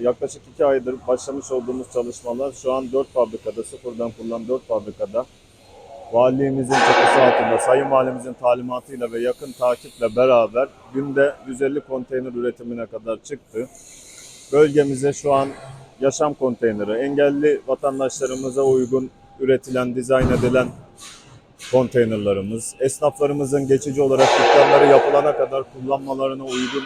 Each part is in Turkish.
Yaklaşık iki aydır başlamış olduğumuz çalışmalar şu an dört fabrikada, sıfırdan kurulan dört fabrikada Valiliğimizin çatısı altında, Sayın Valimizin talimatıyla ve yakın takiple beraber günde 150 konteyner üretimine kadar çıktı. Bölgemize şu an yaşam konteyneri, engelli vatandaşlarımıza uygun üretilen, dizayn edilen konteynerlarımız, esnaflarımızın geçici olarak dükkanları yapılana kadar kullanmalarına uygun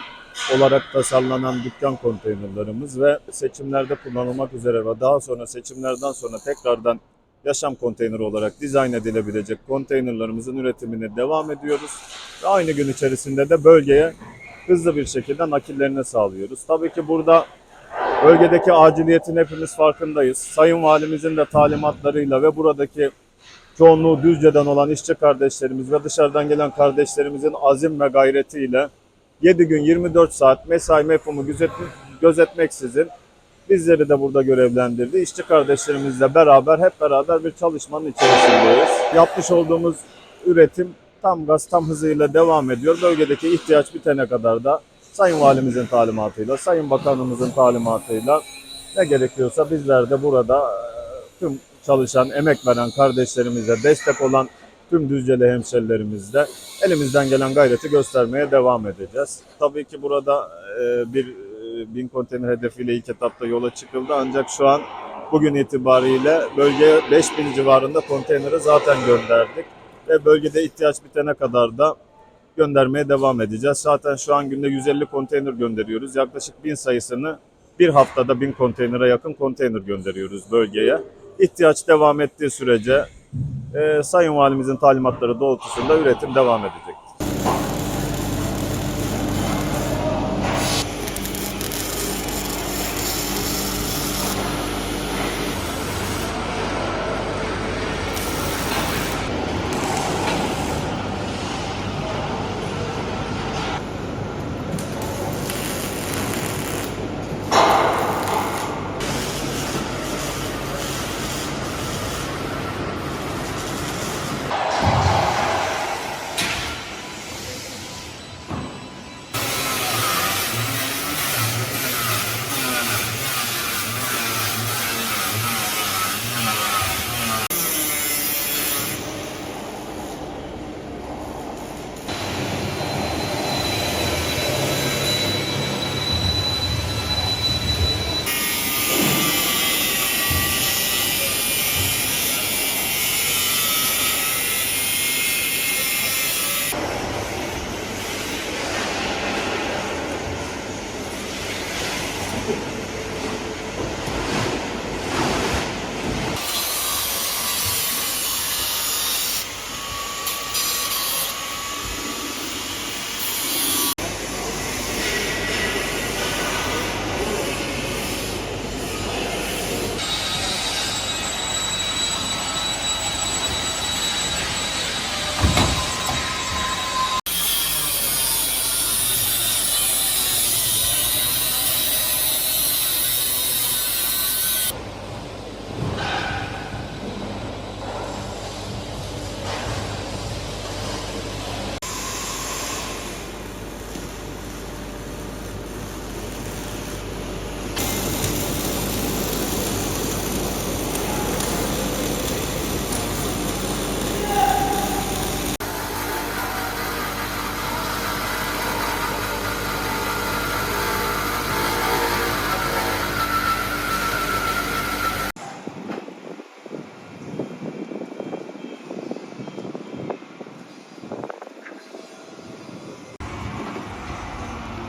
olarak tasarlanan dükkan konteynerlarımız ve seçimlerde kullanılmak üzere ve daha sonra seçimlerden sonra tekrardan yaşam konteyneri olarak dizayn edilebilecek konteynerlarımızın üretimine devam ediyoruz. Ve aynı gün içerisinde de bölgeye hızlı bir şekilde nakillerini sağlıyoruz. Tabii ki burada bölgedeki aciliyetin hepimiz farkındayız. Sayın Valimizin de talimatlarıyla ve buradaki çoğunluğu Düzce'den olan işçi kardeşlerimiz ve dışarıdan gelen kardeşlerimizin azim ve gayretiyle 7 gün 24 saat mesai mefhumu gözet, gözetmeksizin bizleri de burada görevlendirdi. İşçi kardeşlerimizle beraber hep beraber bir çalışmanın içerisindeyiz. Yapmış olduğumuz üretim tam gaz tam hızıyla devam ediyor. Bölgedeki ihtiyaç bitene kadar da Sayın Valimizin talimatıyla, Sayın Bakanımızın talimatıyla ne gerekiyorsa bizler de burada e, tüm çalışan, emek veren kardeşlerimize, destek olan tüm Düzceli hemşerilerimizle elimizden gelen gayreti göstermeye devam edeceğiz. Tabii ki burada e, bir e, bin konteyner hedefiyle ilk etapta yola çıkıldı ancak şu an bugün itibariyle bölgeye 5000 civarında konteyneri zaten gönderdik ve bölgede ihtiyaç bitene kadar da göndermeye devam edeceğiz. Zaten şu an günde 150 konteyner gönderiyoruz. Yaklaşık 1000 sayısını bir haftada 1000 konteynere yakın konteyner gönderiyoruz bölgeye. İhtiyaç devam ettiği sürece e, Sayın Valimizin talimatları doğrultusunda üretim devam edecek.